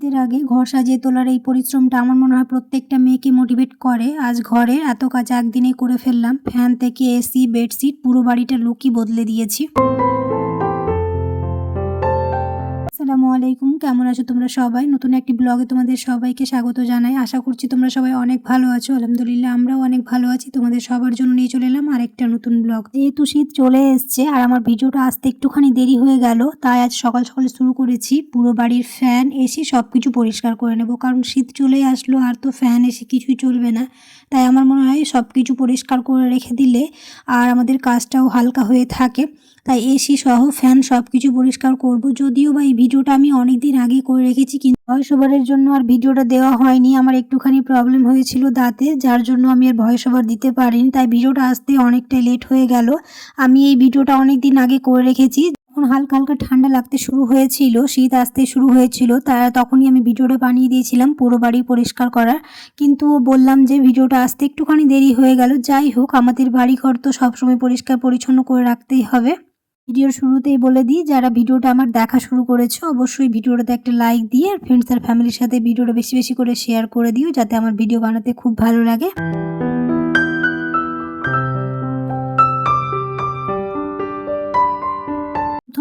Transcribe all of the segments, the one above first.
ঈদের আগে ঘর সাজিয়ে তোলার এই পরিশ্রমটা আমার মনে হয় প্রত্যেকটা মেয়েকে মোটিভেট করে। আজ ঘরে এত কাজ একদিনে করে ফেললাম। ফ্যান থেকে এসি, বেডশিট, পুরো বাড়িটা লুকই বদলে দিয়েছি। আসসালামু আলাইকুম। কেমন আছো তোমরা সবাই? নতুন একটি ব্লগে তোমাদের সবাইকে স্বাগত জানাই। আশা করছি তোমরা সবাই অনেক ভালো আছো। আলহামদুলিল্লাহ, আমরাও অনেক ভালো আছি। তোমাদের সবার জন্য নিয়ে চলে এলাম আরেকটা নতুন ব্লগ। যেহেতু শীত চলে এসছে আর আমার ভিডিওটা আসতে একটুখানি দেরি হয়ে গেল, তাই আজ সকাল সকাল শুরু করেছি। পুরো বাড়ির ফ্যান এসি সব কিছু পরিষ্কার করে নেব। কারণ শীত চলে আসলো, আর তো ফ্যান এসি কিছুই চলবে না। তাই আমার মনে হয় সব কিছু পরিষ্কার করে রেখে দিলে আর আমাদের কাজটাও হালকা হয়ে থাকে। তাই এসি সহ ফ্যান সব কিছু পরিষ্কার করব। যদিও বা এই ভিডিওটা আমি অনেক দিন আগে করে রেখেছি, কিন্তু ভয়েস ওভারের জন্য আর ভিডিওটা দেওয়া হয়নি। আমার একটুখানি প্রবলেম হয়েছিল দাঁতে, যার জন্য আমি আর ভয়েস ওভার দিতে পারিনি। তাই ভিডিওটা আসতে অনেকটাই লেট হয়ে গেল। আমি এই ভিডিওটা অনেক দিন আগে করে রেখেছি। যখন হালকা হালকা ঠান্ডা লাগতে শুরু হয়েছিল, শীত আসতে শুরু হয়েছিল, তা তখনই আমি ভিডিওটা বানিয়ে দিয়েছিলাম পুরো বাড়ি পরিষ্কার করার। কিন্তু বললাম যে ভিডিওটা আসতে একটুখানি দেরি হয়ে গেল। যাই হোক, আমাদের বাড়িঘর তো সবসময় পরিষ্কার পরিচ্ছন্ন করে রাখতেই হবে। ভিডিওর শুরুতেই বলে দিই, যারা ভিডিওটা আমার দেখা শুরু করেছ, অবশ্যই ভিডিওটাতে একটা লাইক দিয়ে আর ফ্রেন্ডস আর ফ্যামিলির সাথে ভিডিওটা বেশি বেশি করে শেয়ার করে দিও, যাতে আমার ভিডিও বানাতে খুব ভালো লাগে।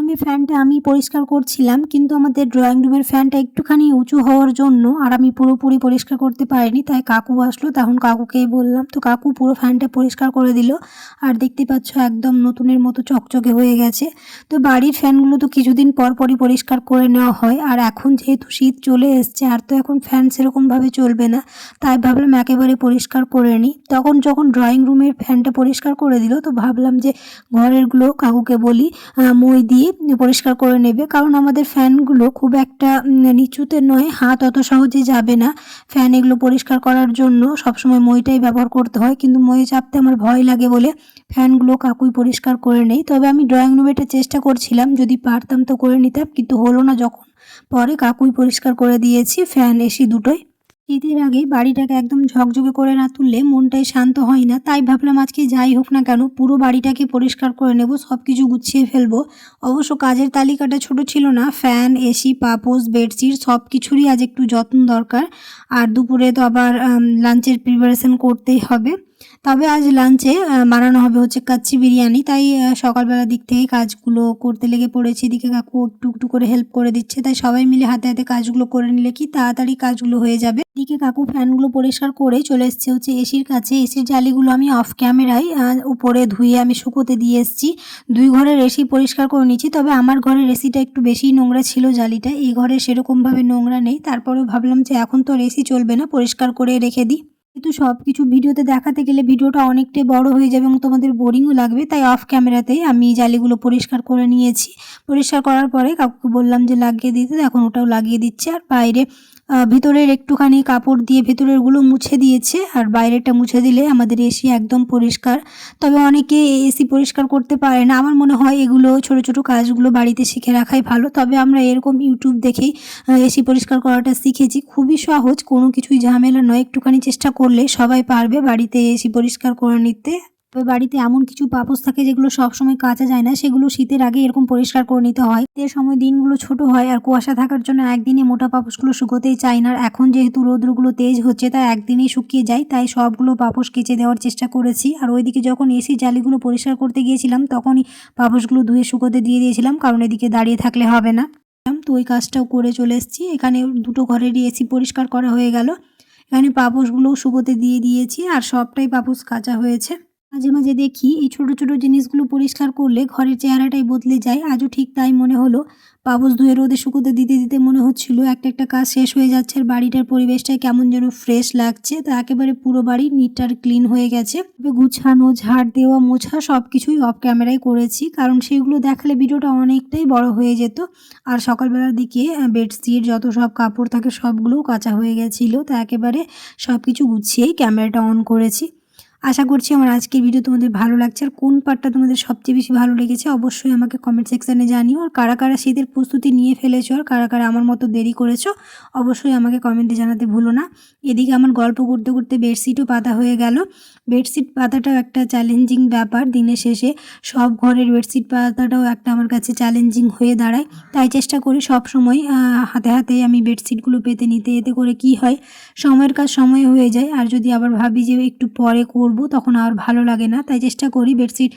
প্রথমে ফ্যানটা আমি পরিষ্কার করছিলাম, কিন্তু আমাদের ড্রয়িং রুমের ফ্যানটা একটুখানি উঁচু হওয়ার জন্য আর আমি পুরোপুরি পরিষ্কার করতে পারিনি, তাই কাকু আসলো, তখন কাকুকেই বললাম, তো কাকু পুরো ফ্যানটা পরিষ্কার করে দিল, আর দেখতে পাচ্ছ একদম নতুনের মতো চকচকে হয়ে গেছে। তো বাড়ির ফ্যানগুলো তো কিছুদিন পর পরই পরিষ্কার করে নেওয়া হয়, আর এখন যেহেতু শীত চলে এসছে, আর তো এখন ফ্যান সেরকমভাবে চলবে না, তাই ভাবলাম একেবারে পরিষ্কার করে নিই। তখন যখন ড্রয়িং রুমের ফ্যানটা পরিষ্কার করে দিল, তো ভাবলাম যে ঘরেরগুলো কাকুকে বলি মই দিয়ে পরিষ্কার করে নেবে। কারণ আমাদের ফ্যানগুলো খুব একটা নিচুতে নয়, হাত অত সহজে যাবে না। ফ্যান এগুলো পরিষ্কার করার জন্য সবসময় মইটাই ব্যবহার করতে হয়। কিন্তু মই চাপতে আমার ভয় লাগে বলে ফ্যানগুলো কাকুই পরিষ্কার করে নেই। তবে আমি ড্রয়িং রুমে এটা চেষ্টা করছিলাম, যদি পারতাম তো করে নিতাম। কিন্তু হলো না যখন। পরে কাকুই পরিষ্কার করে দিয়েছি, ফ্যান এসি দুটোই। শীতের আগে বাড়িটাকে একদম ঝকঝকে করে না তুললে মনটাই শান্ত হয় না। তাই ভাবলাম আজকে যাই হোক না কেন, পুরো বাড়িটাকে পরিষ্কার করে নেব সব কিছু গুছিয়ে ফেলব। অবশ্য কাজের তালিকাটা ছোট ছিল না, ফ্যান, এসি পাপোস বেডশিট সব কিছুরই আজ একটু যত্ন দরকার। আর দুপুরে তো আবার লাঞ্চের প্রিপারেশন করতেই হবে। তবে আজ লাঞ্চে বানানো হবে হচ্ছে কাচ্চি বিরিয়ানি। তাই সকালবেলার দিক থেকে কাজগুলো করতে লেগে পড়েছে। এদিকে কাকু একটু একটু করে হেল্প করে দিচ্ছে। তাই সবাই মিলে হাতে হাতে কাজগুলো করে নিলে কি তাড়াতাড়ি কাজগুলো হয়ে যাবে। এদিকে কাকু ফ্যানগুলো পরিষ্কার করে চলে এসছে হচ্ছে এসির কাছে। এসির জালিগুলো আমি অফ ক্যামেরায় উপরে ধুয়ে আমি শুকোতে দিয়ে এসেছি। দুই ঘরের এসি পরিষ্কার করে নিয়েছি তবে আমার ঘরের এসিটা একটু বেশি নোংরা ছিল জালিটা। এই ঘরে সেরকমভাবে নোংরা নেই। তারপরেও ভাবলাম যে এখন তো আর এসি চলবে না, পরিষ্কার করে রেখে দিই। কিন্তু সব কিছু ভিডিওতে দেখাতে গেলে ভিডিওটা অনেকটাই বড় হয়ে যাবে এবং তোমাদের বোরিংও লাগবে, তাই অফ ক্যামেরাতেই আমি জালিগুলো পরিষ্কার করে নিয়েছি। পরিষ্কার করার পরে কাকুকে বললাম যে লাগিয়ে দিতে, এখন ওটাও লাগিয়ে দিচ্ছে। আর বাইরে ভিতরের একটুখানি কাপড় দিয়ে ভেতরেরগুলো মুছে দিয়েছে আর বাইরেটা মুছে দিলে আমাদের এসি একদম পরিষ্কার। তবে অনেকে এসি পরিষ্কার করতে পারে না। আমার মনে হয় এগুলো ছোট ছোট কাজগুলো বাড়িতে শিখে রাখাই ভালো। তবে আমরা এরকম ইউটিউব দেখেই এসি পরিষ্কার করাটা শিখেছি। খুবই সহজ, কোনো কিছুই ঝামেলা নয়। একটুখানি চেষ্টা করলে সবাই পারবে বাড়িতে এসি পরিষ্কার করে নিতে। তবে বাড়িতে এমন কিছু পাপোস থাকে যেগুলো সবসময় কাচা যায় না, সেগুলো শীতের আগে এরকম পরিষ্কার করে নিতে হয়। শীতের সময় দিনগুলো ছোট হয় আর কুয়াশা থাকার জন্য একদিনে মোটা পাপোসগুলো শুকোতেই চায় না। আর এখন যেহেতু রোদ্রগুলো তেজ হচ্ছে, তাই একদিনেই শুকিয়ে যায়, তাই সবগুলো পাপোস কেচে দেওয়ার চেষ্টা করেছি। আর ওইদিকে যখন এসি জালিগুলো পরিষ্কার করতে গিয়েছিলাম, তখনই পাপোসগুলো ধুয়ে শুকোতে দিয়ে দিয়েছিলাম, কারণ এদিকে দাঁড়িয়ে থাকলে হবে না। তো ওই কাজটাও করে চলে এসেছি। এখানে দুটো ঘরেরই এসি পরিষ্কার করা হয়ে গেল। এখানে পাপোসগুলোও শুকোতে দিয়ে দিয়েছি আর সবটাই পাপোস কাঁচা হয়েছে। মাঝে মাঝে দেখি এই ছোট ছোট জিনিসগুলো পরিষ্কার করলে ঘরের চেহারাটাই বদলে যায়। আজও ঠিক তাই মনে হলো পাপোস ধুয়ে রোদে শুকোতে দিতে দিতে মনে হচ্ছিল একটা একটা কাজ শেষ হয়ে যাচ্ছে আর বাড়িটার পরিবেশটাই কেমন যেন ফ্রেশ লাগছে। তো একেবারে পুরো বাড়ি নিট আর ক্লিন হয়ে গেছে। গুছানো, ঝাড় দেওয়া, মোছা সব কিছুই অফ ক্যামেরায় করেছি, কারণ সেগুলো দেখালে ভিডিওটা অনেকটাই বড় হয়ে যেত। আর সকালবেলার দিকে বেডশিট যত সব কাপড় থাকে সবগুলোও কাঁচা হয়ে গেছিল। তা একেবারে সব কিছু গুছিয়েই ক্যামেরাটা অন করেছি। আশা করছি আমার আজকের ভিডিও তোমাদের ভালো লাগছে। আর কোন পার্টটা তোমাদের সবচেয়ে বেশি ভালো লেগেছে অবশ্যই আমাকে কমেন্ট সেকশানে জানিও। আর কারা কারা শীতের প্রস্তুতি নিয়ে ফেলেছো আর কারা কারা আমার মতো দেরি করেছ, অবশ্যই আমাকে কমেন্টে জানাতে ভুলো না। এদিকে আমার গল্প করতে করতে বেডশিটও পাতা হয়ে গেল। বেডশিট পাতাটাও একটা চ্যালেঞ্জিং ব্যাপার দিনের শেষে। সব ঘরের বেডশিট পাতাটাও একটা আমার কাছে চ্যালেঞ্জিং হয়ে দাঁড়ায়। তাই চেষ্টা করি সব সময় হাতে হাতে আমি বেডশিটগুলো পেতে, নিতে, এতে করে কি হয়, সময়ের কাজ সময় হয়ে যায়। আর যদি আবার ভাবি যে একটু পরে করব, তখন আর ভালো লাগে না। তাই চেষ্টা করি বেডশিট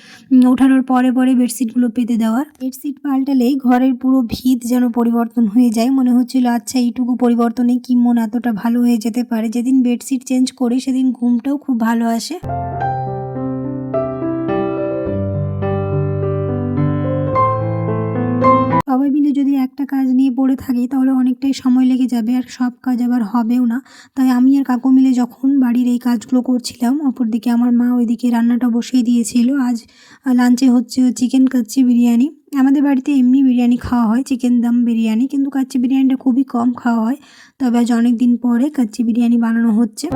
ওঠানোর পরে পরে বেডশিটগুলো পেতে দেওয়ার। বেডশিট পাল্টালেই ঘরের পুরো ভিত যেন পরিবর্তন হয়ে যায়। মনে হচ্ছিল আচ্ছা এইটুকু পরিবর্তনে কি মন এতটা ভালো হয়ে যেতে পারে? যেদিন বেডশিট চেঞ্জ করি, সেদিন ঘুমটাও খুব ভালো আসে। সবাই মিলে যদি একটা কাজ নিয়ে পড়ে থাকি, তাহলে অনেকটাই সময় লেগে যাবে আর সব কাজ আবার হবেও না। তাই আমি আর কাকু মিলে যখন বাড়ির এই কাজগুলো করছিলাম, অপরদিকে আমার মা ওইদিকে রান্নাটা বসিয়ে দিয়েছিল। আজ লাঞ্চে হচ্ছে চিকেন কাচ্চি বিরিয়ানি। আমাদের বাড়িতে এমনি বিরিয়ানি খাওয়া হয় চিকেন দাম বিরিয়ানি, কিন্তু কাচ্চি বিরিয়ানিটা খুবই কম খাওয়া হয়। তবে আজ অনেক দিন পরে কাচ্চি বিরিয়ানি বানানো হচ্ছে।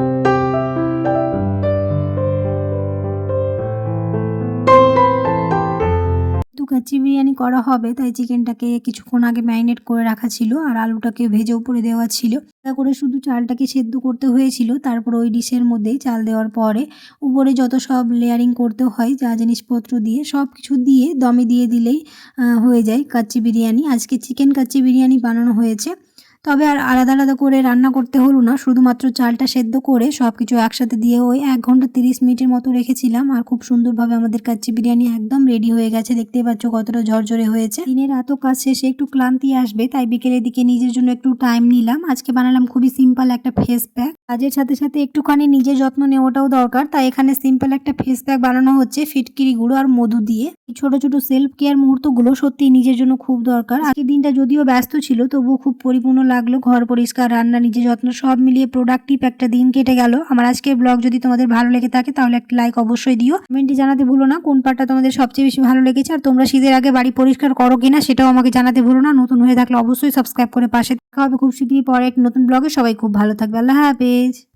কাচ্চি বিরিয়ানি করা হবে, তাই চিকেনটাকে কিছুক্ষণ আগে ম্যারিনেট করে রাখা ছিল আর আলুটাকে ভেজে উপরে দেওয়া ছিল। তা করে শুধু চালটাকে সেদ্ধ করতে হয়েছিল, তারপর ওই ডিশের মধ্যেই চাল দেওয়ার পরে উপরে যত সব লেয়ারিং করতে হয়, যা জিনিসপত্র দিয়ে, সব কিছু দিয়ে দমে দিয়ে দিলেই হয়ে যায় কাচ্চি বিরিয়ানি। আজকে চিকেন কাচ্চি বিরিয়ানি বানানো হয়েছে। তবে আর আলাদা আলাদা করে রান্না করতে হলো না, শুধুমাত্র চালটা সেদ্ধ করে সব কিছু একসাথে দিয়ে ওই এক ঘণ্টা তিরিশ মিনিটের মতো রেখেছিলাম আর খুব সুন্দরভাবে আমাদের কাচ্চি বিরিয়ানি একদম রেডি হয়ে গেছে। দেখতেই পাচ্ছ কতটা ঝরঝরে হয়েছে। দিনের এত কাজ শেষে একটু ক্লান্তি আসবে, তাই বিকেলের দিকে নিজের জন্য একটু টাইম নিলাম। আজকে বানালাম খুবই সিম্পল একটা ফেস প্যাক কাজের সাথে সাথে একটুখানি নিজের যত্ন নেওয়াটাও দরকার, তাই এখানে সিম্পল একটা ফেস প্যাক বানানো হচ্ছে ফিটকিরি গুঁড়ো আর মধু দিয়ে। ছোট ছোট সেলফ কেয়ার মুহূর্তগুলো সত্যি নিজের জন্য খুব দরকার। আজকের দিনটা যদিও ব্যস্ত ছিল, তবুও খুব পরিপূর্ণ লাগল, ঘর পরিষ্কার, রান্না নিজে যত্ন, সব মিলিয়ে প্রোডাক্টিভ একটা দিন কেটে গেল। আমার আজকের ব্লগ যদি তোমাদের ভালো লেগে থাকে, তাহলে একটা লাইক অবশ্যই দিও। কমেন্টে জানাতে ভুলো না, কোন পার্টটা তোমাদের সবচেয়ে বেশি ভালো লেগেছে আর তোমরা শীতের আগে বাড়ি পরিষ্কার করো কিনা সেটাও আমাকে জানাতে ভুলো না। নতুন হয়ে থাকলে অবশ্যই সাবস্ক্রাইব করে পাশে দেখা হবে। খুব শীঘ্রই পরে এক নতুন ব্লগে সবাই খুব ভালো থাকবে। আল্লাহ হাফেজ।